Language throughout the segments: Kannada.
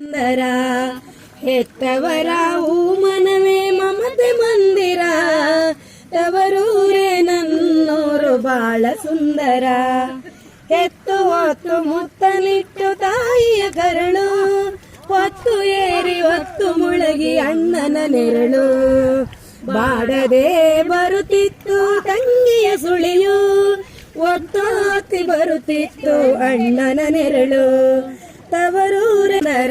ಸುಂದರ. ಹೆತ್ತವರ ಮನವೇ ಮಮತೆ ಮಂದಿರ. ತವರೂರೇ ನನ್ನೂರು ಬಾಳ ಸುಂದರ. ಹೆತ್ತು ಹೊತ್ತು ಮುತ್ತಲಿಟ್ಟು ತಾಯಿಯ ಕರಳು. ಹೊತ್ತು ಏರಿ ಹೊತ್ತು ಮುಳಗಿ ಅಣ್ಣನ ನೆರಳು. ಬಾಡದೆ ಬರುತ್ತಿತ್ತು ತಂಗಿಯ ಸುಳಿಯು. ಒತ್ತಾತಿ ಬರುತ್ತಿತ್ತು ಅಣ್ಣನ ನೆರಳು. ತವರೂರನರ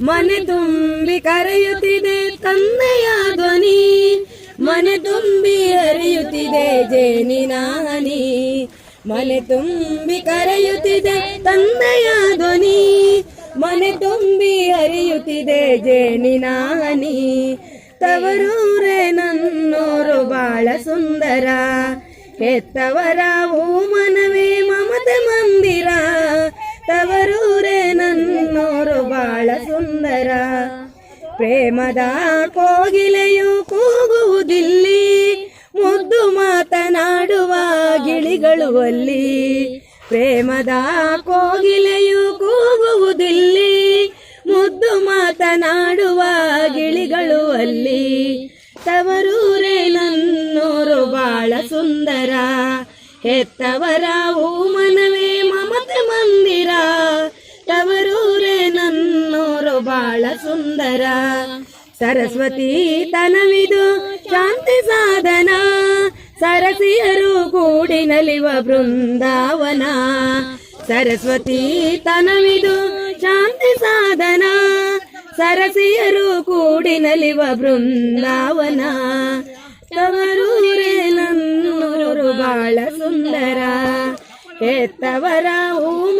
ಮನೆ ತುಂಬಿ ಕರೆಯುತ್ತಿದೆ ತಂದೆಯ ಧ್ವನಿ. ಮನೆ ತುಂಬಿ ಹರಿಯುತ್ತಿದೆ ಜೇನಿನಾನಿ ಮನೆ ತುಂಬಿ ಕರೆಯುತ್ತಿದೆ ತಂದೆಯ ಧ್ವನಿ. ಮನೆ ತುಂಬಿ ಹರಿಯುತ್ತಿದೆ ಜೇನಿನಾನಿ ತವರೂರೇ ನನ್ನೋರು ಬಾಳ ಸುಂದರ. ಹೆತ್ತವರ ಮನವೇ ಮಮತೆ ಮಂದಿರ. ಬಾಳ ಸುಂದರ. ಪ್ರೇಮದ ಕೋಗಿಲೆಯು ಕೂಗುವುದಿಲ್ಲಿ. ಮುದ್ದು ಮಾತನಾಡುವ ಗಿಳಿಗಳು ಅಲ್ಲಿ. ಪ್ರೇಮದ ಕೋಗಿಲೆಯು ಕೂಗುವುದಿಲ್ಲಿ. ಮುದ್ದು ಮಾತನಾಡುವ ಗಿಳಿಗಳು ಅಲ್ಲಿ. ತವರೂರೇ ನನ್ನೋರು ಬಾಳ ಸುಂದರ. ಹೆತ್ತವರ ಓ ಮನವೇ ಬಾಳ ಸುಂದರ. ಸರಸ್ವತಿ ತನವಿದು ಶಾಂತಿ ಸಾಧನ. ಸರಸಿಯರು ಕೂಡಿ ನಲಿವ ಬೃಂದಾವನ. ಸರಸ್ವತಿ ತನವಿದು ಶಾಂತಿ ಸಾಧನ. ಸರಸಿಯರು ಕೂಡಿ ನಲಿವ ಬೃಂದಾವನ. ತವರೂರೇ ನನ್ನೂರು ಬಾಳ ಸುಂದರ. ಹೆತ್ತವರ ಮನವೇ